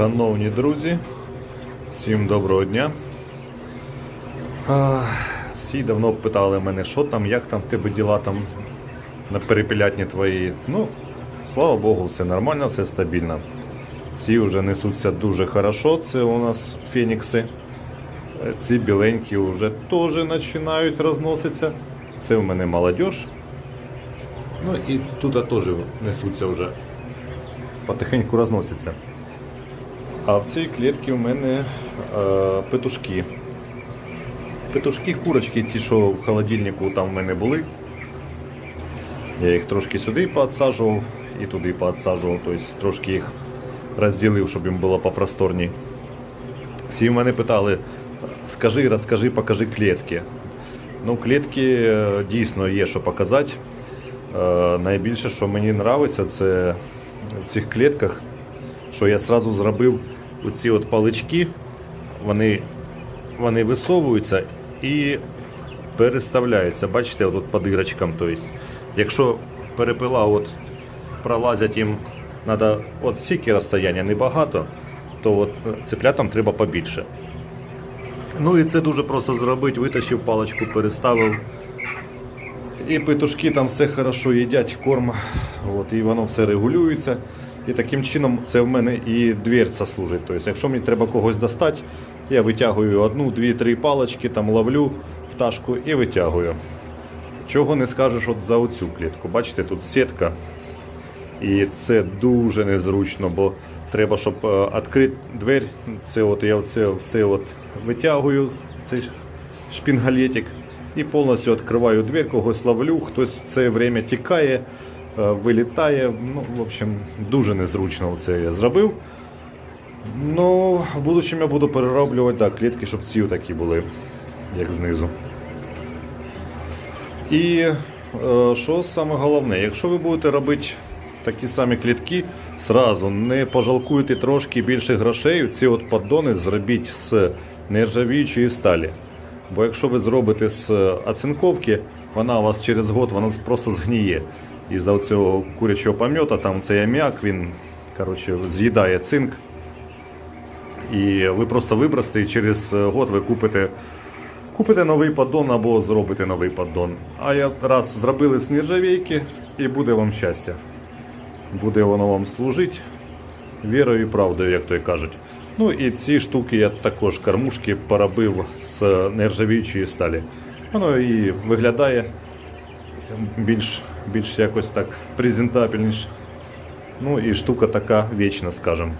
Шановні друзі, всім доброго дня. А, Всі давно питали мене, що там, як там в тебе діла там на перепілятні твої. Ну, слава Богу, все нормально, все стабільно. Ці вже несуться дуже хорошо, це у нас фенікси. Ці біленькі вже теж починають розноситися. Це у мене молодіж. Ну і тут теж несуться вже. Потихеньку розносяться. А в цій клітці у мене е, петушки. Петушки, курочки, ті, що в холодильнику там в мене були. Я їх трошки сюди поотсаджував і туди поотсаджував, тобто трошки їх розділив, щоб їм було попросторні. Всі мене питали, скажи, розкажи, покажи клітки. Ну, клітки е, дійсно є що показати. Е, найбільше, що мені подобається, це в цих клітках, що я одразу зробив оці от палички, вони, вони висовуються і переставляються. Бачите, от по дирочкам. Тобто, якщо перепила от пролазять їм, треба от стільки розстояння небагато, то от цеплятам треба побільше. Ну і це дуже просто зробити, витащив паличку, переставив. І петушки там все хорошо їдять, корм, от, і воно все регулюється. І таким чином це в мене і дверця служить. Тобто, якщо мені треба когось достати, я витягую одну, дві, три палички, там ловлю пташку і витягую. Чого не скажеш от за оцю клітку. Бачите, тут сітка. І це дуже незручно, бо треба, щоб е, відкрити двері. Це от я це все от витягую, цей шпінгалетик, і повністю відкриваю двері, когось ловлю, хтось в це время тікає, вилітає. Ну, в общем, дуже незручно це я зробив. Ну, в будущем я буду перероблювати да, клітки, щоб ці такі були, як знизу. І е, що саме головне, якщо ви будете робити такі самі клітки, сразу не пожалкуйте трошки більше грошей. Ці от поддони зробіть з нержавіючої сталі. Бо якщо ви зробите з оцинковки, вона у вас через год вона просто згніє. І за цього курячого помета там цей аміак, він коротше, з'їдає цинк. І ви просто вибросите і через год ви купите Купите новий поддон або зробите новий поддон. А я раз зробили з нержавійки і буде вам щастя. Буде воно вам служити вірою і правдою, як то й кажуть. Ну і ці штуки я також кормушки поробив з нержавіючої сталі. Воно і виглядає більш, більш якось так презентабельніше. Ну і штука така вічна, скажем.